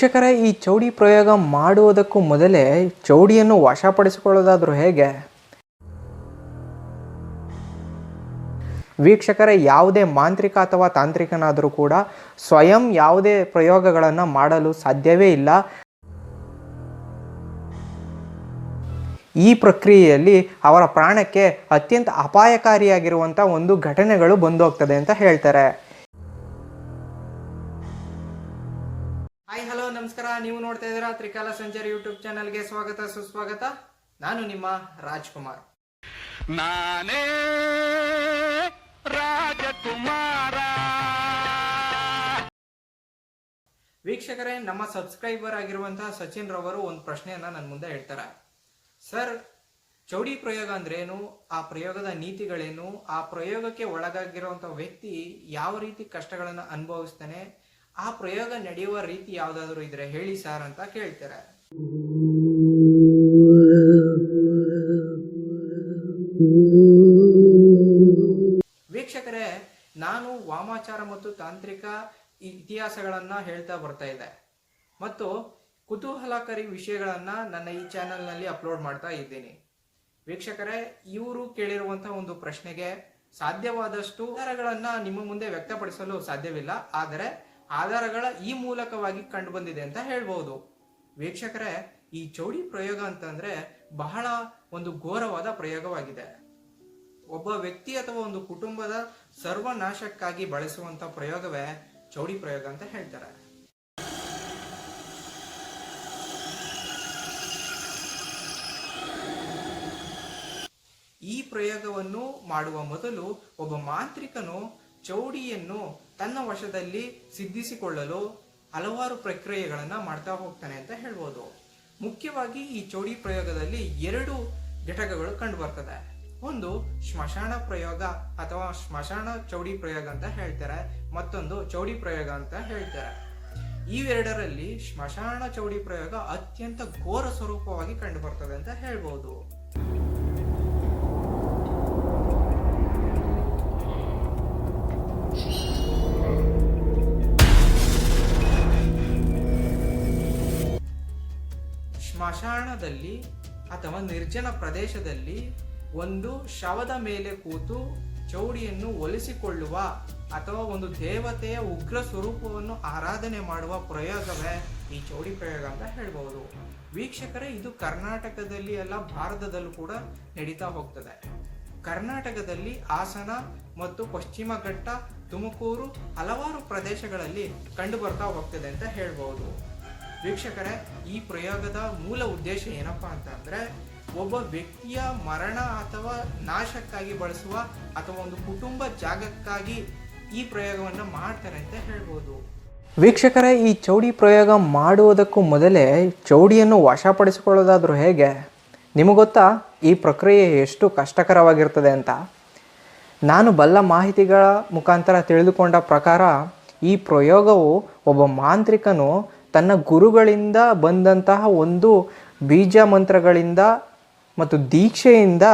ವೀಕ್ಷಕರೇ ಈ ಚೌಡಿ ಪ್ರಯೋಗ ಮಾಡುವುದಕ್ಕೂ ಮೊದಲೇ ಚೌಡಿಯನ್ನು ವಶಪಡಿಸಿಕೊಳ್ಳೋದಾದರೂ ಹೇಗೆ? ವೀಕ್ಷಕರೇ, ಯಾವುದೇ ಮಾಂತ್ರಿಕ ಅಥವಾ ತಾಂತ್ರಿಕನಾದರೂ ಕೂಡ ಸ್ವಯಂ ಯಾವುದೇ ಪ್ರಯೋಗಗಳನ್ನು ಮಾಡಲು ಸಾಧ್ಯವೇ ಇಲ್ಲ. ಈ ಪ್ರಕ್ರಿಯೆಯಲ್ಲಿ ಅವರ ಪ್ರಾಣಕ್ಕೆ ಅತ್ಯಂತ ಅಪಾಯಕಾರಿಯಾಗಿರುವಂಥ ಒಂದು ಘಟನೆಗಳು ಬಂದು ಹೋಗ್ತದೆ ಅಂತ ಹೇಳ್ತಾರೆ. ಹಾಯ್ ಹಲೋ ನಮಸ್ಕಾರ. ನೀವು ನೋಡ್ತಾ ಇದ್ದೀರಾ ತ್ರಿಕಾಲ ಸಂಚಾರಿ ಯೂಟ್ಯೂಬ್ ಚಾನಲ್ಗೆ ಸ್ವಾಗತ ಸುಸ್ವಾಗತ. ನಾನು ನಿಮ್ಮ ರಾಜ್ಕುಮಾರ್. ನಾನೇ ರಾಜಕುಮಾರ. ವೀಕ್ಷಕರೇ ನಮ್ಮ ಸಬ್ಸ್ಕ್ರೈಬರ್ ಆಗಿರುವಂತಹ ಸಚಿನ್ ರವರು ಒಂದು ಪ್ರಶ್ನೆಯನ್ನ ನನ್ನ ಮುಂದೆ ಹೇಳ್ತಾರೆ. ಸರ್ ಚೌಡಿ ಪ್ರಯೋಗ ಅಂದ್ರೇನು? ಆ ಪ್ರಯೋಗದ ನೀತಿಗಳೇನು? ಆ ಪ್ರಯೋಗಕ್ಕೆ ಒಳಗಾಗಿರುವಂತಹ ವ್ಯಕ್ತಿ ಯಾವ ರೀತಿ ಕಷ್ಟಗಳನ್ನು ಅನುಭವಿಸ್ತಾನೆ? ಆ ಪ್ರಯೋಗ ನಡೆಯುವ ರೀತಿ ಯಾವುದಾದ್ರೂ ಇದ್ರೆ ಹೇಳಿ ಸರ್ ಅಂತ ಕೇಳ್ತಾರೆ. ವೀಕ್ಷಕರೇ, ನಾನು ವಾಮಾಚಾರ ಮತ್ತು ತಾಂತ್ರಿಕ ಇತಿಹಾಸಗಳನ್ನ ಹೇಳ್ತಾ ಬರ್ತಾ ಇದ್ದೆ. ಮತ್ತು ಕುತೂಹಲಕಾರಿ ವಿಷಯಗಳನ್ನ ನನ್ನ ಈ ಚಾನೆಲ್ನಲ್ಲಿ ಅಪ್ಲೋಡ್ ಮಾಡ್ತಾ ಇದ್ದೀನಿ. ವೀಕ್ಷಕರೇ, ಇವರು ಕೇಳಿರುವಂತಹ ಒಂದು ಪ್ರಶ್ನೆಗೆ ಸಾಧ್ಯವಾದಷ್ಟು ಉತ್ತರಗಳನ್ನ ನಿಮ್ಮ ಮುಂದೆ ವ್ಯಕ್ತಪಡಿಸಲು ಸಾಧ್ಯವಿಲ್ಲ. ಆದರೆ ಆಧಾರಗಳ ಈ ಮೂಲಕವಾಗಿ ಕಂಡು ಬಂದಿದೆ ಅಂತ ಹೇಳ್ಬಹುದು ವೀಕ್ಷಕರೇ, ಈ ಚೌಡಿ ಪ್ರಯೋಗ ಅಂತಂದ್ರೆ ಬಹಳ ಒಂದು ಘೋರವಾದ ಪ್ರಯೋಗವಾಗಿದೆ. ಒಬ್ಬ ವ್ಯಕ್ತಿ ಅಥವಾ ಒಂದು ಕುಟುಂಬದ ಸರ್ವನಾಶಕ್ಕಾಗಿ ಬಳಸುವಂತ ಪ್ರಯೋಗವೇ ಚೌಡಿ ಪ್ರಯೋಗ ಅಂತ ಹೇಳ್ತಾರೆ. ಈ ಪ್ರಯೋಗವನ್ನು ಮಾಡುವ ಮೊದಲು ಒಬ್ಬ ಮಾಂತ್ರಿಕನು ಚೌಡಿಯನ್ನು ತನ್ನ ವಶದಲ್ಲಿ ಸಿದ್ಧಿಸಿಕೊಳ್ಳಲು ಹಲವಾರು ಪ್ರಕ್ರಿಯೆಗಳನ್ನು ಮಾಡ್ತಾ ಹೋಗ್ತಾನೆ ಅಂತ ಹೇಳ್ಬೋದು. ಮುಖ್ಯವಾಗಿ ಈ ಚೌಡಿ ಪ್ರಯೋಗದಲ್ಲಿ ಎರಡು ಘಟಕಗಳು ಕಂಡು ಬರ್ತದೆ. ಒಂದು ಸ್ಮಶಾನ ಪ್ರಯೋಗ ಅಥವಾ ಸ್ಮಶಾನ ಚೌಡಿ ಪ್ರಯೋಗ ಅಂತ ಹೇಳ್ತಾರೆ. ಮತ್ತೊಂದು ಚೌಡಿ ಪ್ರಯೋಗ ಅಂತ ಹೇಳ್ತಾರೆ. ಇವೆರಡರಲ್ಲಿ ಸ್ಮಶಾನ ಚೌಡಿ ಪ್ರಯೋಗ ಅತ್ಯಂತ ಘೋರ ಸ್ವರೂಪವಾಗಿ ಕಂಡು ಬರ್ತದೆ ಅಂತ ಹೇಳ್ಬೋದು. ಸ್ಮಶಾನದಲ್ಲಿ ಅಥವಾ ನಿರ್ಜನ ಪ್ರದೇಶದಲ್ಲಿ ಒಂದು ಶವದ ಮೇಲೆ ಕೂತು ಚೌಡಿಯನ್ನು ಒಲಿಸಿಕೊಳ್ಳುವ ಅಥವಾ ಒಂದು ದೇವತೆಯ ಉಗ್ರ ಸ್ವರೂಪವನ್ನು ಆರಾಧನೆ ಮಾಡುವ ಪ್ರಯೋಗವೇ ಈ ಚೌಡಿ ಪ್ರಯೋಗ ಅಂತ ಹೇಳ್ಬೋದು. ವೀಕ್ಷಕರೇ, ಇದು ಕರ್ನಾಟಕದಲ್ಲಿ ಅಲ್ಲ, ಭಾರತದಲ್ಲೂ ಕೂಡ ನಡೀತಾ ಹೋಗ್ತದೆ. ಕರ್ನಾಟಕದಲ್ಲಿ ಹಾಸನ ಮತ್ತು ಪಶ್ಚಿಮ ಘಟ್ಟ, ತುಮಕೂರು ಹಲವಾರು ಪ್ರದೇಶಗಳಲ್ಲಿ ಕಂಡು ಬರ್ತಾ ಹೋಗ್ತದೆ ಅಂತ ಹೇಳ್ಬಹುದು ವೀಕ್ಷಕರೇ ಈ ಪ್ರಯೋಗದ ಮೂಲ ಉದ್ದೇಶ ಏನಪ್ಪ ಅಂತ ಅಂದ್ರೆ, ಒಬ್ಬ ವ್ಯಕ್ತಿಯ ಮರಣ ಅಥವಾ ನಾಶಕ್ಕಾಗಿ ಬಳಸುವ ಅಥವಾ ಒಂದು ಕುಟುಂಬ ಜಾಗಕ್ಕಾಗಿ ಈ ಪ್ರಯೋಗವನ್ನು ಮಾಡ್ತಾರೆ ಅಂತ ಹೇಳ್ಬೋದು. ವೀಕ್ಷಕರೇ, ಈ ಚೌಡಿ ಪ್ರಯೋಗ ಮಾಡುವುದಕ್ಕೂ ಮೊದಲೇ ಚೌಡಿಯನ್ನು ವಶಪಡಿಸಿಕೊಳ್ಳೋದಾದರೂ ಹೇಗೆ? ನಿಮಗೊತ್ತಾ ಈ ಪ್ರಕ್ರಿಯೆ ಎಷ್ಟು ಕಷ್ಟಕರವಾಗಿರ್ತದೆ ಅಂತ? ನಾನು ಬಲ್ಲ ಮಾಹಿತಿಗಳ ಮುಖಾಂತರ ತಿಳಿದುಕೊಂಡ ಪ್ರಕಾರ, ಈ ಪ್ರಯೋಗವು ಒಬ್ಬ ಮಾಂತ್ರಿಕನು ತನ್ನ ಗುರುಗಳಿಂದ ಬಂದಂತಹ ಒಂದು ಬೀಜ ಮಂತ್ರಗಳಿಂದ ಮತ್ತು ದೀಕ್ಷೆಯಿಂದ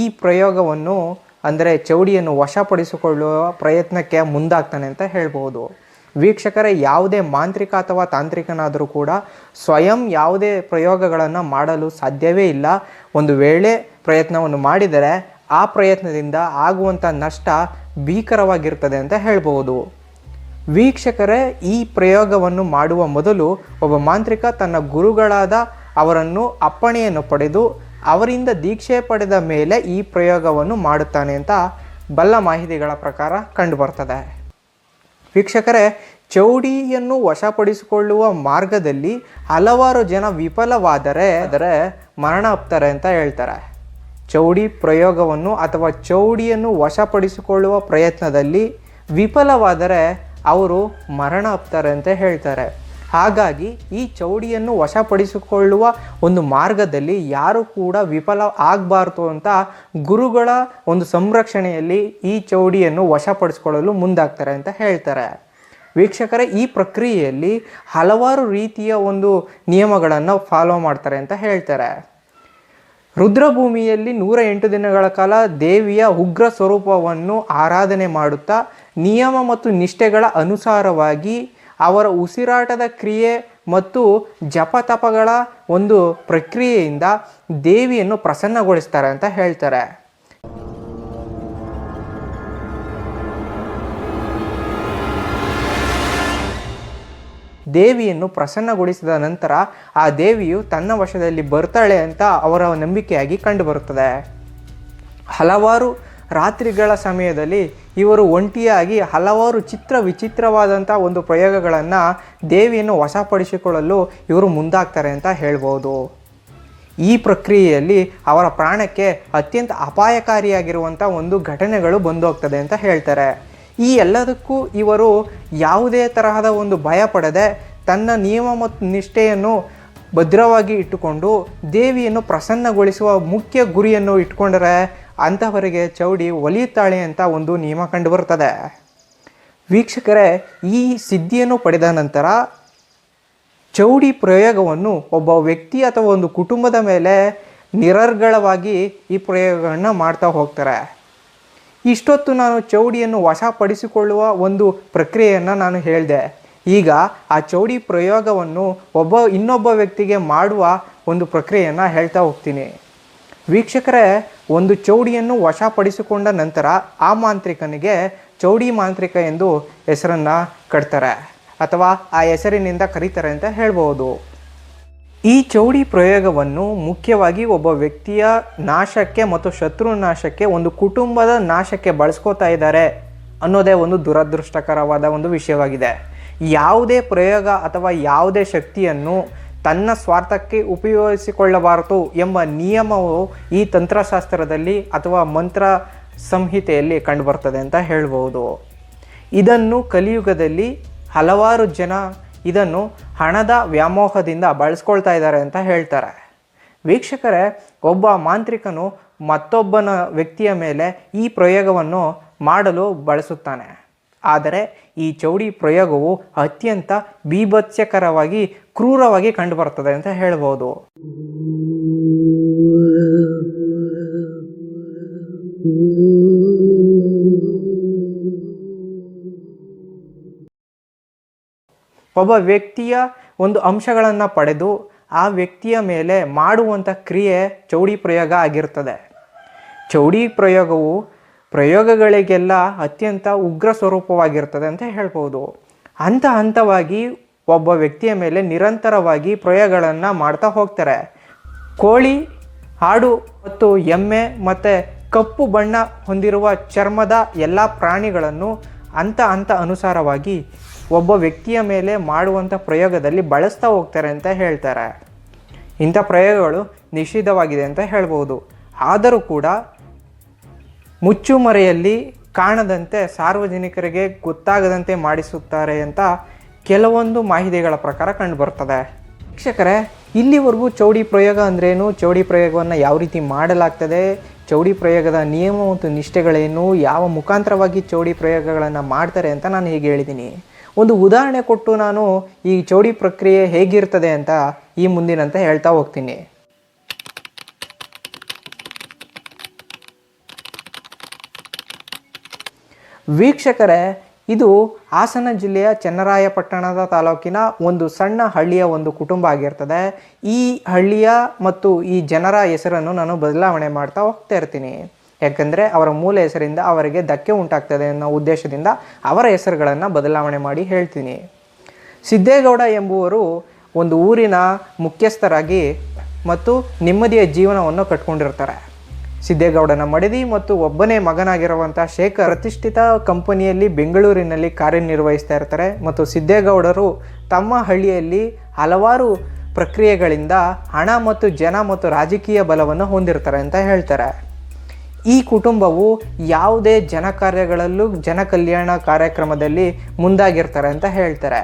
ಈ ಪ್ರಯೋಗವನ್ನು, ಅಂದರೆ ಚೌಡಿಯನ್ನು ವಶಪಡಿಸಿಕೊಳ್ಳುವ ಪ್ರಯತ್ನಕ್ಕೆ ಮುಂದಾಗ್ತಾನೆ ಅಂತ ಹೇಳ್ಬೋದು. ವೀಕ್ಷಕರೇ, ಯಾವುದೇ ಮಾಂತ್ರಿಕ ಅಥವಾ ತಾಂತ್ರಿಕನಾದರೂ ಕೂಡ ಸ್ವಯಂ ಯಾವುದೇ ಪ್ರಯೋಗಗಳನ್ನು ಮಾಡಲು ಸಾಧ್ಯವೇ ಇಲ್ಲ. ಒಂದು ವೇಳೆ ಪ್ರಯತ್ನವನ್ನು ಮಾಡಿದರೆ ಆ ಪ್ರಯತ್ನದಿಂದ ಆಗುವಂಥ ನಷ್ಟ ಭೀಕರವಾಗಿರ್ತದೆ ಅಂತ ಹೇಳ್ಬೋದು. ವೀಕ್ಷಕರೇ, ಈ ಪ್ರಯೋಗವನ್ನು ಮಾಡುವ ಮೊದಲು ಒಬ್ಬ ಮಾಂತ್ರಿಕ ತನ್ನ ಗುರುಗಳಾದ ಅವರನ್ನು ಅಪ್ಪಣೆಯನ್ನು ಪಡೆದು ಅವರಿಂದ ದೀಕ್ಷೆ ಪಡೆದ ಮೇಲೆ ಈ ಪ್ರಯೋಗವನ್ನು ಮಾಡುತ್ತಾನೆ ಅಂತ ಬಲ್ಲ ಮಾಹಿತಿಗಳ ಪ್ರಕಾರ ಕಂಡುಬರ್ತದೆ. ವೀಕ್ಷಕರೇ, ಚೌಡಿಯನ್ನು ವಶಪಡಿಸಿಕೊಳ್ಳುವ ಮಾರ್ಗದಲ್ಲಿ ಹಲವಾರು ಜನ ವಿಫಲವಾದರೆ, ಆದರೆ ಮರಣ ಅಪ್ತಾರೆ ಅಂತ ಹೇಳ್ತಾರೆ. ಚೌಡಿ ಪ್ರಯೋಗವನ್ನು ಅಥವಾ ಚೌಡಿಯನ್ನು ವಶಪಡಿಸಿಕೊಳ್ಳುವ ಪ್ರಯತ್ನದಲ್ಲಿ ವಿಫಲವಾದರೆ ಅವರು ಮರಣ ಅಪ್ತಾರೆ ಅಂತ ಹೇಳ್ತಾರೆ. ಹಾಗಾಗಿ ಈ ಚೌಡಿಯನ್ನು ವಶಪಡಿಸಿಕೊಳ್ಳುವ ಒಂದು ಮಾರ್ಗದಲ್ಲಿ ಯಾರು ಕೂಡ ವಿಫಲ ಆಗಬಾರ್ದು ಅಂತ ಗುರುಗಳ ಒಂದು ಸಂರಕ್ಷಣೆಯಲ್ಲಿ ಈ ಚೌಡಿಯನ್ನು ವಶಪಡಿಸಿಕೊಳ್ಳಲು ಮುಂದಾಗ್ತಾರೆ ಅಂತ ಹೇಳ್ತಾರೆ. ವೀಕ್ಷಕರ, ಈ ಪ್ರಕ್ರಿಯೆಯಲ್ಲಿ ಹಲವಾರು ರೀತಿಯ ಒಂದು ನಿಯಮಗಳನ್ನು ಫಾಲೋ ಮಾಡ್ತಾರೆ ಅಂತ ಹೇಳ್ತಾರೆ. ರುದ್ರಭೂಮಿಯಲ್ಲಿ ನೂರ ಎಂಟು ದಿನಗಳ ಕಾಲ ದೇವಿಯ ಉಗ್ರ ಸ್ವರೂಪವನ್ನು ಆರಾಧನೆ ಮಾಡುತ್ತಾ ನಿಯಮ ಮತ್ತು ನಿಷ್ಠೆಗಳ ಅನುಸಾರವಾಗಿ ಅವರ ಉಸಿರಾಟದ ಕ್ರಿಯೆ ಮತ್ತು ಜಪತಪಗಳ ಒಂದು ಪ್ರಕ್ರಿಯೆಯಿಂದ ದೇವಿಯನ್ನು ಪ್ರಸನ್ನಗೊಳಿಸ್ತಾರೆ ಅಂತ ಹೇಳ್ತಾರೆ. ದೇವಿಯನ್ನು ಪ್ರಸನ್ನಗೊಳಿಸಿದ ನಂತರ ಆ ದೇವಿಯು ತನ್ನ ವಶದಲ್ಲಿ ಬರ್ತಾಳೆ ಅಂತ ಅವರ ನಂಬಿಕೆಯಾಗಿ ಕಂಡುಬರುತ್ತದೆ. ಹಲವಾರು ರಾತ್ರಿಗಳ ಸಮಯದಲ್ಲಿ ಇವರು ಒಂಟಿಯಾಗಿ ಹಲವಾರು ಚಿತ್ರ ವಿಚಿತ್ರವಾದಂಥ ಒಂದು ಪ್ರಯೋಗಗಳನ್ನು ದೇವಿಯನ್ನು ವಶಪಡಿಸಿಕೊಳ್ಳಲು ಇವರು ಮುಂದಾಗ್ತಾರೆ ಅಂತ ಹೇಳ್ಬೋದು. ಈ ಪ್ರಕ್ರಿಯೆಯಲ್ಲಿ ಅವರ ಪ್ರಾಣಕ್ಕೆ ಅತ್ಯಂತ ಅಪಾಯಕಾರಿಯಾಗಿರುವಂಥ ಒಂದು ಘಟನೆಗಳು ಬಂದೋಗ್ತದೆ ಅಂತ ಹೇಳ್ತಾರೆ. ಈ ಎಲ್ಲದಕ್ಕೂ ಇವರು ಯಾವುದೇ ತರಹದ ಒಂದು ಭಯ ಪಡದೆ ತನ್ನ ನಿಯಮ ಮತ್ತು ನಿಷ್ಠೆಯನ್ನು ಭದ್ರವಾಗಿ ಇಟ್ಟುಕೊಂಡು ದೇವಿಯನ್ನು ಪ್ರಸನ್ನಗೊಳಿಸುವ ಮುಖ್ಯ ಗುರಿಯನ್ನು ಇಟ್ಕೊಂಡರೆ ಅಂಥವರಿಗೆ ಚೌಡಿ ಒಲಿಯುತ್ತಾಳೆ ಅಂತ ಒಂದು ನಿಯಮ ಕಂಡು ಬರ್ತದೆ ವೀಕ್ಷಕರೇ, ಈ ಸಿದ್ಧಿಯನ್ನು ಪಡೆದ ನಂತರ ಚೌಡಿ ಪ್ರಯೋಗವನ್ನು ಒಬ್ಬ ವ್ಯಕ್ತಿ ಅಥವಾ ಒಂದು ಕುಟುಂಬದ ಮೇಲೆ ನಿರರ್ಗಳವಾಗಿ ಈ ಪ್ರಯೋಗಗಳನ್ನು ಮಾಡ್ತಾ ಹೋಗ್ತಾರೆ. ಇಷ್ಟೊತ್ತು ನಾನು ಚೌಡಿಯನ್ನು ವಶಪಡಿಸಿಕೊಳ್ಳುವ ಒಂದು ಪ್ರಕ್ರಿಯೆಯನ್ನು ನಾನು ಹೇಳಿದೆ. ಈಗ ಆ ಚೌಡಿ ಪ್ರಯೋಗವನ್ನು ಒಬ್ಬ, ಇನ್ನೊಬ್ಬ ವ್ಯಕ್ತಿಗೆ ಮಾಡುವ ಒಂದು ಪ್ರಕ್ರಿಯೆಯನ್ನು ಹೇಳ್ತಾ ಹೋಗ್ತೀನಿ. ವೀಕ್ಷಕರೇ ಒಂದು ಚೌಡಿಯನ್ನು ವಶಪಡಿಸಿಕೊಂಡ ನಂತರ ಆ ಮಾಂತ್ರಿಕನಿಗೆ ಚೌಡಿ ಮಾಂತ್ರಿಕ ಎಂದು ಹೆಸರನ್ನು ಕಟ್ತಾರೆ ಅಥವಾ ಆ ಹೆಸರಿನಿಂದ ಕರೀತಾರೆ ಅಂತ ಹೇಳ್ಬೋದು. ಈ ಚೌಡಿ ಪ್ರಯೋಗವನ್ನು ಮುಖ್ಯವಾಗಿ ಒಬ್ಬ ವ್ಯಕ್ತಿಯ ನಾಶಕ್ಕೆ ಮತ್ತು ಶತ್ರು ನಾಶಕ್ಕೆ ಒಂದು ಕುಟುಂಬದ ನಾಶಕ್ಕೆ ಬಳಸ್ಕೋತಾ ಇದ್ದಾರೆ ಅನ್ನೋದೇ ಒಂದು ದುರದೃಷ್ಟಕರವಾದ ಒಂದು ವಿಷಯವಾಗಿದೆ. ಯಾವುದೇ ಪ್ರಯೋಗ ಅಥವಾ ಯಾವುದೇ ಶಕ್ತಿಯನ್ನು ತನ್ನ ಸ್ವಾರ್ಥಕ್ಕೆ ಉಪಯೋಗಿಸಿಕೊಳ್ಳಬಾರದು ಎಂಬ ನಿಯಮವು ಈ ತಂತ್ರಶಾಸ್ತ್ರದಲ್ಲಿ ಅಥವಾ ಮಂತ್ರ ಸಂಹಿತೆಯಲ್ಲಿ ಕಂಡುಬರ್ತದೆ ಅಂತ ಹೇಳ್ಬೋದು. ಇದನ್ನು ಕಲಿಯುಗದಲ್ಲಿ ಹಲವಾರು ಜನ ಇದನ್ನು ಹಣದ ವ್ಯಾಮೋಹದಿಂದ ಬಳಸ್ಕೊಳ್ತಾ ಇದ್ದಾರೆ ಅಂತ ಹೇಳ್ತಾರೆ. ವೀಕ್ಷಕರೇ, ಒಬ್ಬ ಮಾಂತ್ರಿಕನು ಮತ್ತೊಬ್ಬನ ವ್ಯಕ್ತಿಯ ಮೇಲೆ ಈ ಪ್ರಯೋಗವನ್ನು ಮಾಡಲು ಬಳಸುತ್ತಾನೆ. ಆದರೆ ಈ ಚೌಡಿ ಪ್ರಯೋಗವು ಅತ್ಯಂತ ಬೀಭತ್ಸಕರವಾಗಿ ಕ್ರೂರವಾಗಿ ಕಂಡುಬರ್ತದೆ ಅಂತ ಹೇಳ್ಬೋದು. ಒಬ್ಬ ವ್ಯಕ್ತಿಯ ಒಂದು ಅಂಶಗಳನ್ನು ಪಡೆದು ಆ ವ್ಯಕ್ತಿಯ ಮೇಲೆ ಮಾಡುವಂಥ ಕ್ರಿಯೆ ಚೌಡಿ ಪ್ರಯೋಗ ಆಗಿರ್ತದೆ. ಚೌಡಿ ಪ್ರಯೋಗವು ಪ್ರಯೋಗಗಳಿಗೆಲ್ಲ ಅತ್ಯಂತ ಉಗ್ರ ಸ್ವರೂಪವಾಗಿರ್ತದೆ ಅಂತ ಹೇಳ್ಬೋದು. ಹಂತ ಹಂತವಾಗಿ ಒಬ್ಬ ವ್ಯಕ್ತಿಯ ಮೇಲೆ ನಿರಂತರವಾಗಿ ಪ್ರಯೋಗಗಳನ್ನು ಮಾಡ್ತಾ ಹೋಗ್ತಾರೆ. ಕೋಳಿ, ಆಡು ಮತ್ತು ಎಮ್ಮೆ ಮತ್ತು ಕಪ್ಪು ಬಣ್ಣ ಹೊಂದಿರುವ ಚರ್ಮದ ಎಲ್ಲ ಪ್ರಾಣಿಗಳನ್ನು ಹಂತ ಹಂತ ಅನುಸಾರವಾಗಿ ಒಬ್ಬ ವ್ಯಕ್ತಿಯ ಮೇಲೆ ಮಾಡುವಂಥ ಪ್ರಯೋಗದಲ್ಲಿ ಬಳಸ್ತಾ ಹೋಗ್ತಾರೆ ಅಂತ ಹೇಳ್ತಾರೆ. ಇಂಥ ಪ್ರಯೋಗಗಳು ನಿಷಿದ್ಧವಾಗಿದೆ ಅಂತ ಹೇಳ್ಬೋದು. ಆದರೂ ಕೂಡ ಮುಚ್ಚುಮರೆಯಲ್ಲಿ ಕಾಣದಂತೆ ಸಾರ್ವಜನಿಕರಿಗೆ ಗೊತ್ತಾಗದಂತೆ ಮಾಡಿಸುತ್ತಾರೆ ಅಂತ ಕೆಲವೊಂದು ಮಾಹಿತಿಗಳ ಪ್ರಕಾರ ಕಂಡುಬರ್ತದೆ ವೀಕ್ಷಕರೇ, ಇಲ್ಲಿವರೆಗೂ ಚೌಡಿ ಪ್ರಯೋಗ ಅಂದ್ರೇನು? ಚೌಡಿ ಪ್ರಯೋಗವನ್ನು ಯಾವ ರೀತಿ ಮಾಡಲಾಗ್ತದೆ? ಚೌಡಿ ಪ್ರಯೋಗದ ನಿಯಮ ಮತ್ತು ನಿಷ್ಠೆಗಳೇನು? ಯಾವ ಮುಖಾಂತರವಾಗಿ ಚೌಡಿ ಪ್ರಯೋಗಗಳನ್ನು ಮಾಡ್ತಾರೆ ಅಂತ ನಾನು ಹೀಗೆ ಹೇಳಿದ್ದೀನಿ ಒಂದು ಉದಾಹರಣೆ ಕೊಟ್ಟು ನಾನು ಈ ಚೌಡಿ ಪ್ರಕ್ರಿಯೆ ಹೇಗಿರ್ತದೆ ಅಂತ ಈ ಮುಂದಿನಂತೆ ಹೇಳ್ತಾ ಹೋಗ್ತೀನಿ. ವೀಕ್ಷಕರೇ ಇದು ಹಾಸನ ಜಿಲ್ಲೆಯ ಚನ್ನರಾಯಪಟ್ಟಣದ ತಾಲೂಕಿನ ಒಂದು ಸಣ್ಣ ಹಳ್ಳಿಯ ಒಂದು ಕುಟುಂಬ ಆಗಿರ್ತದೆ. ಈ ಹಳ್ಳಿಯ ಮತ್ತು ಈ ಜನರ ಹೆಸರನ್ನು ನಾನು ಬದಲಾವಣೆ ಮಾಡ್ತಾ ಹೋಗ್ತಾ ಇರ್ತೀನಿ. ಯಾಕಂದರೆ ಅವರ ಮೂಲ ಹೆಸರಿಂದ ಅವರಿಗೆ ಧಕ್ಕೆ ಉಂಟಾಗ್ತದೆ ಅನ್ನೋ ಉದ್ದೇಶದಿಂದ ಅವರ ಹೆಸರುಗಳನ್ನು ಬದಲಾವಣೆ ಮಾಡಿ ಹೇಳ್ತೀನಿ. ಸಿದ್ದೇಗೌಡ ಎಂಬುವರು ಒಂದು ಊರಿನ ಮುಖ್ಯಸ್ಥರಾಗಿ ಮತ್ತು ನೆಮ್ಮದಿಯ ಜೀವನವನ್ನು ಕಟ್ಕೊಂಡಿರ್ತಾರೆ. ಸಿದ್ದೇಗೌಡನ ಮಡದಿ ಮತ್ತು ಒಬ್ಬನೇ ಮಗನಾಗಿರುವಂಥ ಶೇಖರ್ ಪ್ರತಿಷ್ಠಿತ ಕಂಪನಿಯಲ್ಲಿ ಬೆಂಗಳೂರಿನಲ್ಲಿ ಕಾರ್ಯನಿರ್ವಹಿಸ್ತಾ ಇರ್ತಾರೆ. ಮತ್ತು ಸಿದ್ದೇಗೌಡರು ತಮ್ಮ ಹಳ್ಳಿಯಲ್ಲಿ ಹಲವಾರು ಪ್ರಕ್ರಿಯೆಗಳಿಂದ ಹಣ ಮತ್ತು ಜನ ಮತ್ತು ರಾಜಕೀಯ ಬಲವನ್ನು ಹೊಂದಿರ್ತಾರೆ ಅಂತ ಹೇಳ್ತಾರೆ. ಈ ಕುಟುಂಬವು ಯಾವುದೇ ಜನ ಕಾರ್ಯಗಳಲ್ಲೂ ಜನ ಕಲ್ಯಾಣ ಕಾರ್ಯಕ್ರಮದಲ್ಲಿ ಮುಂದಾಗಿರ್ತಾರೆ ಅಂತ ಹೇಳ್ತಾರೆ.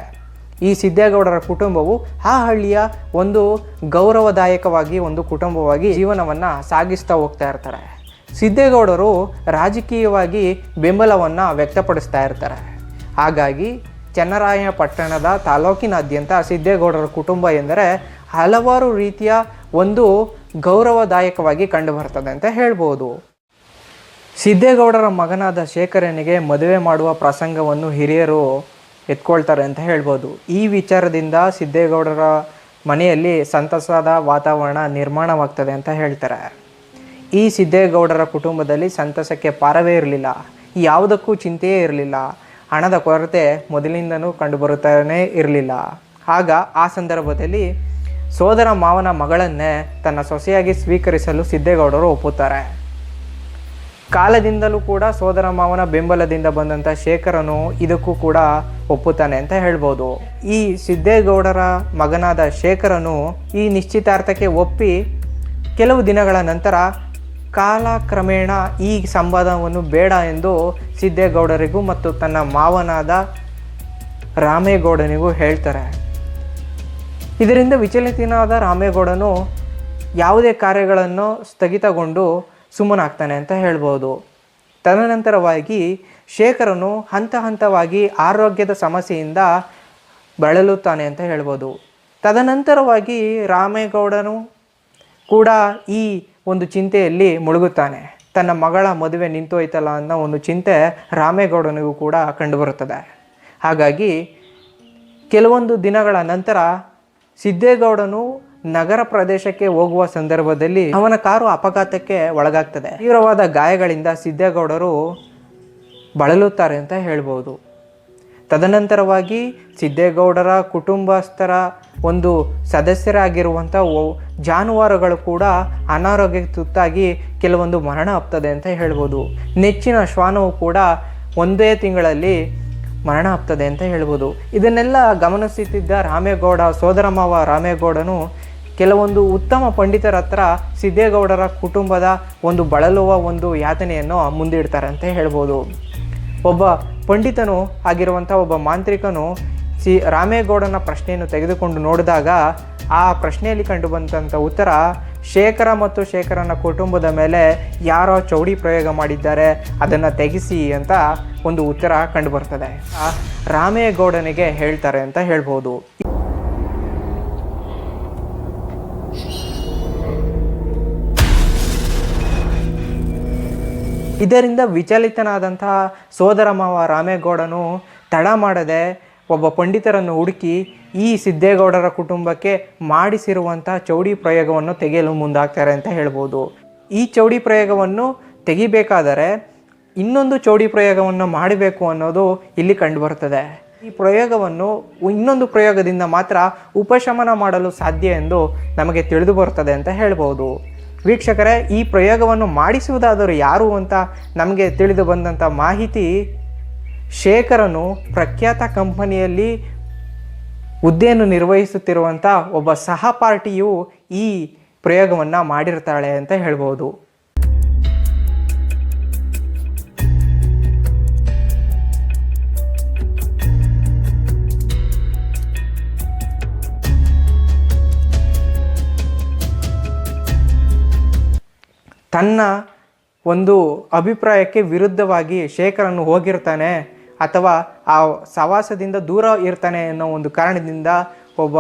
ಈ ಸಿದ್ದೇಗೌಡರ ಕುಟುಂಬವು ಆ ಹಳ್ಳಿಯ ಒಂದು ಗೌರವದಾಯಕವಾಗಿ, ಒಂದು ಕುಟುಂಬವಾಗಿ ಜೀವನವನ್ನು ಸಾಗಿಸ್ತಾ ಹೋಗ್ತಾ ಇರ್ತಾರೆ. ಸಿದ್ದೇಗೌಡರು ರಾಜಕೀಯವಾಗಿ ಬೆಂಬಲವನ್ನು ವ್ಯಕ್ತಪಡಿಸ್ತಾ ಇರ್ತಾರೆ. ಹಾಗಾಗಿ ಚನ್ನರಾಯಪಟ್ಟಣದ ತಾಲೂಕಿನಾದ್ಯಂತ ಸಿದ್ದೇಗೌಡರ ಕುಟುಂಬ ಎಂದರೆ ಹಲವಾರು ರೀತಿಯ ಒಂದು ಗೌರವದಾಯಕವಾಗಿ ಕಂಡುಬರ್ತದೆ ಅಂತ ಹೇಳ್ಬೋದು. ಸಿದ್ದೇಗೌಡರ ಮಗನಾದ ಶೇಖರನಿಗೆ ಮದುವೆ ಮಾಡುವ ಪ್ರಸಂಗವನ್ನು ಹಿರಿಯರು ಎತ್ಕೊಳ್ತಾರೆ ಅಂತ ಹೇಳ್ಬೋದು. ಈ ವಿಚಾರದಿಂದ ಸಿದ್ದೇಗೌಡರ ಮನೆಯಲ್ಲಿ ಸಂತಸದ ವಾತಾವರಣ ನಿರ್ಮಾಣವಾಗ್ತದೆ ಅಂತ ಹೇಳ್ತಾರೆ. ಈ ಸಿದ್ದೇಗೌಡರ ಕುಟುಂಬದಲ್ಲಿ ಸಂತಸಕ್ಕೆ ಪಾರವೇ ಇರಲಿಲ್ಲ. ಯಾವುದಕ್ಕೂ ಚಿಂತೆಯೇ ಇರಲಿಲ್ಲ. ಹಣದ ಕೊರತೆ ಮೊದಲಿಂದನೂ ಕಂಡುಬರುತ್ತಾನೇ ಇರಲಿಲ್ಲ. ಆಗ ಆ ಸಂದರ್ಭದಲ್ಲಿ ಸೋದರ ಮಾವನ ಮಗಳನ್ನೇ ತನ್ನ ಸೊಸೆಯಾಗಿ ಸ್ವೀಕರಿಸಲು ಸಿದ್ದೇಗೌಡರು ಒಪ್ಪುತ್ತಾರೆ. ಕಾಲದಿಂದಲೂ ಕೂಡ ಸೋದರ ಮಾವನ ಬೆಂಬಲದಿಂದ ಬಂದಂಥ ಶೇಖರನು ಇದಕ್ಕೂ ಕೂಡ ಒಪ್ಪುತ್ತಾನೆ ಅಂತ ಹೇಳ್ಬೋದು. ಈ ಸಿದ್ದೇಗೌಡರ ಮಗನಾದ ಶೇಖರನು ಈ ನಿಶ್ಚಿತಾರ್ಥಕ್ಕೆ ಒಪ್ಪಿ ಕೆಲವು ದಿನಗಳ ನಂತರ ಕಾಲಕ್ರಮೇಣ ಈ ಸಂವಾದವನ್ನು ಬೇಡ ಎಂದು ಸಿದ್ದೇಗೌಡರಿಗೂ ಮತ್ತು ತನ್ನ ಮಾವನಾದ ರಾಮೇಗೌಡನಿಗೂ ಹೇಳ್ತಾರೆ. ಇದರಿಂದ ವಿಚಲಿತನಾದ ರಾಮೇಗೌಡನು ಯಾವುದೇ ಕಾರ್ಯಗಳನ್ನು ಸ್ಥಗಿತಗೊಂಡು ಸುಮ್ಮನಾಗ್ತಾನೆ ಅಂತ ಹೇಳ್ಬೋದು. ತದನಂತರವಾಗಿ ಶೇಖರನು ಹಂತ ಹಂತವಾಗಿ ಆರೋಗ್ಯದ ಸಮಸ್ಯೆಯಿಂದ ಬಳಲುತ್ತಾನೆ ಅಂತ ಹೇಳ್ಬೋದು. ತದನಂತರವಾಗಿ ರಾಮೇಗೌಡನು ಕೂಡ ಈ ಒಂದು ಚಿಂತೆಯಲ್ಲಿ ಮುಳುಗುತ್ತಾನೆ. ತನ್ನ ಮಗಳ ಮದುವೆ ನಿಂತೋಯ್ತಲ್ಲ ಅನ್ನೋ ಒಂದು ಚಿಂತೆ ರಾಮೇಗೌಡನಿಗೂ ಕೂಡ ಕಂಡುಬರುತ್ತದೆ. ಹಾಗಾಗಿ ಕೆಲವೊಂದು ದಿನಗಳ ನಂತರ ಸಿದ್ದೇಗೌಡನು ನಗರ ಪ್ರದೇಶಕ್ಕೆ ಹೋಗುವ ಸಂದರ್ಭದಲ್ಲಿ ಅವನ ಕಾರು ಅಪಘಾತಕ್ಕೆ ಒಳಗಾಗ್ತದೆ. ತೀವ್ರವಾದ ಗಾಯಗಳಿಂದ ಸಿದ್ದೇಗೌಡರು ಬಳಲುತ್ತಾರೆ ಅಂತ ಹೇಳ್ಬೋದು. ತದನಂತರವಾಗಿ ಸಿದ್ದೇಗೌಡರ ಕುಟುಂಬಸ್ಥರ ಒಂದು ಸದಸ್ಯರಾಗಿರುವಂಥ ಜಾನುವಾರುಗಳು ಕೂಡ ಅನಾರೋಗ್ಯಕ್ಕೆ ತುತ್ತಾಗಿ ಕೆಲವೊಂದು ಮರಣ ಆಗ್ತದೆ ಅಂತ ಹೇಳ್ಬೋದು. ನೆಚ್ಚಿನ ಶ್ವಾನವು ಕೂಡ ಒಂದೇ ತಿಂಗಳಲ್ಲಿ ಮರಣ ಆಗ್ತದೆ ಅಂತ ಹೇಳ್ಬೋದು. ಇದನ್ನೆಲ್ಲ ಗಮನಿಸುತ್ತಿದ್ದ ರಾಮೇಗೌಡ ಸೋದರಮಾವ ರಾಮೇಗೌಡನು ಕೆಲವೊಂದು ಉತ್ತಮ ಪಂಡಿತರ ಹತ್ರ ಸಿದ್ದೇಗೌಡರ ಕುಟುಂಬದ ಒಂದು ಬಳಲುವ ಒಂದು ಯಾತನೆಯನ್ನು ಮುಂದಿಡ್ತಾರೆ ಅಂತ ಹೇಳ್ಬೋದು. ಒಬ್ಬ ಪಂಡಿತನು ಆಗಿರುವಂಥ ಒಬ್ಬ ಮಾಂತ್ರಿಕನು ಸಿ ರಾಮೇಗೌಡನ ಪ್ರಶ್ನೆಯನ್ನು ತೆಗೆದುಕೊಂಡು ನೋಡಿದಾಗ ಆ ಪ್ರಶ್ನೆಯಲ್ಲಿ ಕಂಡುಬಂದಂಥ ಉತ್ತರ, ಶೇಖರ ಮತ್ತು ಶೇಖರನ ಕುಟುಂಬದ ಮೇಲೆ ಯಾರೋ ಚೌಡಿ ಪ್ರಯೋಗ ಮಾಡಿದ್ದಾರೆ, ಅದನ್ನು ತೆಗೆಸಿ ಅಂತ ಒಂದು ಉತ್ತರ ಕಂಡುಬರ್ತದೆ ರಾಮೇಗೌಡನಿಗೆ ಹೇಳ್ತಾರೆ ಅಂತ ಹೇಳ್ಬೋದು. ಇದರಿಂದ ವಿಚಲಿತನಾದಂತಹ ಸೋದರ ಮಾವ ರಾಮೇಗೌಡನು ತಡ ಮಾಡದೆ ಒಬ್ಬ ಪಂಡಿತರನ್ನು ಹುಡುಕಿ ಈ ಸಿದ್ದೇಗೌಡರ ಕುಟುಂಬಕ್ಕೆ ಮಾಡಿಸಿರುವಂಥ ಚೌಡಿ ಪ್ರಯೋಗವನ್ನು ತೆಗೆಯಲು ಮುಂದಾಗ್ತಾರೆ ಅಂತ ಹೇಳ್ಬೋದು. ಈ ಚೌಡಿ ಪ್ರಯೋಗವನ್ನು ತೆಗಿಬೇಕಾದರೆ ಇನ್ನೊಂದು ಚೌಡಿ ಪ್ರಯೋಗವನ್ನು ಮಾಡಬೇಕು ಅನ್ನೋದು ಇಲ್ಲಿ ಕಂಡುಬರುತ್ತದೆ ಈ ಪ್ರಯೋಗವನ್ನು ಇನ್ನೊಂದು ಪ್ರಯೋಗದಿಂದ ಮಾತ್ರ ಉಪಶಮನ ಮಾಡಲು ಸಾಧ್ಯ ಎಂದು ನಮಗೆ ತಿಳಿದು ಬರುತ್ತದೆ ಅಂತ ಹೇಳ್ಬೋದು. ವೀಕ್ಷಕರೇ, ಈ ಪ್ರಯೋಗವನ್ನು ಮಾಡಿಸುವುದಾದರೂ ಯಾರು ಅಂತ ನಮಗೆ ತಿಳಿದು ಬಂದಂಥ ಮಾಹಿತಿ ಶೇಖರನು ಪ್ರಖ್ಯಾತ ಕಂಪನಿಯಲ್ಲಿ ಹುದ್ದೆಯನ್ನು ನಿರ್ವಹಿಸುತ್ತಿರುವಂಥ ಒಬ್ಬ ಸಹಪಾಠಿಯು ಈ ಪ್ರಯೋಗವನ್ನು ಮಾಡಿರ್ತಾಳೆ ಅಂತ ಹೇಳ್ಬೋದು. ತನ್ನ ಒಂದು ಅಭಿಪ್ರಾಯಕ್ಕೆ ವಿರುದ್ಧವಾಗಿ ಶೇಖರನ್ನು ಹೋಗಿರ್ತಾನೆ ಅಥವಾ ಆ ಸವಾಸದಿಂದ ದೂರ ಇರ್ತಾನೆ ಅನ್ನೋ ಒಂದು ಕಾರಣದಿಂದ ಒಬ್ಬ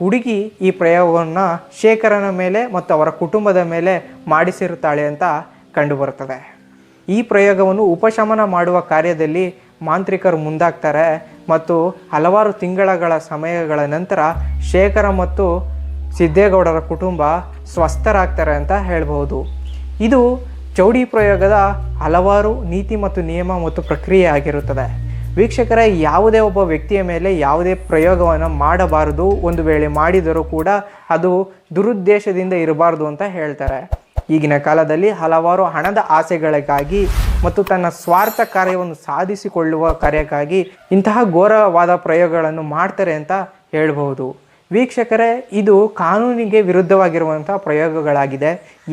ಹುಡುಗಿ ಈ ಪ್ರಯೋಗವನ್ನು ಶೇಖರನ ಮೇಲೆ ಮತ್ತು ಅವರ ಕುಟುಂಬದ ಮೇಲೆ ಮಾಡಿಸಿರುತ್ತಾಳೆ ಅಂತ ಕಂಡುಬರುತ್ತದೆ. ಈ ಪ್ರಯೋಗವನ್ನು ಉಪಶಮನ ಮಾಡುವ ಕಾರ್ಯದಲ್ಲಿ ಮಾಂತ್ರಿಕರು ಮುಂದಾಗ್ತಾರೆ ಮತ್ತು ಹಲವಾರು ತಿಂಗಳಗಳ ಸಮಯಗಳ ನಂತರ ಶೇಖರ ಮತ್ತು ಸಿದ್ದೇಗೌಡರ ಕುಟುಂಬ ಸ್ವಸ್ಥರಾಗ್ತಾರೆ ಅಂತ ಹೇಳ್ಬೋದು ಇದು ಚೌಡಿ ಪ್ರಯೋಗದ ಹಲವಾರು ನೀತಿ ಮತ್ತು ನಿಯಮ ಮತ್ತು ಪ್ರಕ್ರಿಯೆ ಆಗಿರುತ್ತದೆ. ವೀಕ್ಷಕರೇ, ಯಾವುದೇ ಒಬ್ಬ ವ್ಯಕ್ತಿಯ ಮೇಲೆ ಯಾವುದೇ ಪ್ರಯೋಗವನ್ನು ಮಾಡಬಾರದು. ಒಂದು ವೇಳೆ ಮಾಡಿದರೂ ಕೂಡ ಅದು ದುರುದ್ದೇಶದಿಂದ ಇರಬಾರ್ದು ಅಂತ ಹೇಳ್ತಾರೆ. ಈಗಿನ ಕಾಲದಲ್ಲಿ ಹಲವಾರು ಹಣದ ಆಸೆಗಳಿಗಾಗಿ ಮತ್ತು ತನ್ನ ಸ್ವಾರ್ಥ ಕಾರ್ಯವನ್ನು ಸಾಧಿಸಿಕೊಳ್ಳುವ ಕಾರ್ಯಕ್ಕಾಗಿ ಇಂತಹ ಘೋರವಾದ ಪ್ರಯೋಗಗಳನ್ನು ಮಾಡ್ತಾರೆ ಅಂತ ಹೇಳ್ಬಹುದು. ವೀಕ್ಷಕರೇ, ಇದು ಕಾನೂನಿಗೆ ವಿರುದ್ಧವಾಗಿರುವಂಥ ಪ್ರಯೋಗಗಳಾಗಿದೆ.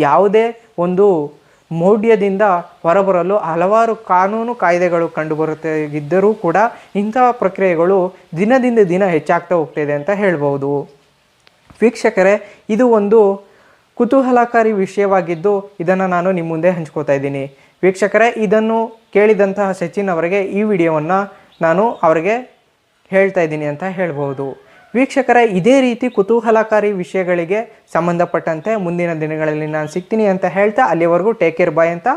ಯಾವುದೇ ಒಂದು ಮೌಢ್ಯದಿಂದ ಹೊರಬರಲು ಹಲವಾರು ಕಾನೂನು ಕಾಯ್ದೆಗಳು ಕಂಡುಬರುತ್ತೆ ಇದ್ದರೂ ಕೂಡ ಇಂತಹ ಪ್ರಕ್ರಿಯೆಗಳು ದಿನದಿಂದ ದಿನ ಹೆಚ್ಚಾಗ್ತಾ ಹೋಗ್ತಿದೆ ಅಂತ ಹೇಳ್ಬೋದು. ವೀಕ್ಷಕರೇ, ಇದು ಒಂದು ಕುತೂಹಲಕಾರಿ ವಿಷಯವಾಗಿದ್ದು ಇದನ್ನು ನಾನು ನಿಮ್ಮ ಮುಂದೆ ಹಂಚ್ಕೋತಾ ಇದ್ದೀನಿ. ವೀಕ್ಷಕರೇ, ಇದನ್ನು ಕೇಳಿದಂತಹ ಸಚಿನ್ ಅವರಿಗೆ ಈ ವಿಡಿಯೋವನ್ನು ನಾನು ಅವರಿಗೆ ಹೇಳ್ತಾ ಇದ್ದೀನಿ ಅಂತ ಹೇಳ್ಬೋದು. ವೀಕ್ಷಕರೇ, ಇದೇ ರೀತಿ ಕುತೂಹಲಕಾರಿ ವಿಷಯಗಳಿಗೆ ಸಂಬಂಧಪಟ್ಟಂತೆ ಮುಂದಿನ ದಿನಗಳಲ್ಲಿ ನಾನು ಸಿಗ್ತೀನಿ ಅಂತ ಹೇಳ್ತಾ ಅಲ್ಲಿವರೆಗೂ ಟೇಕ್ ಕೇರ್ ಬಾಯ್ ಅಂತ.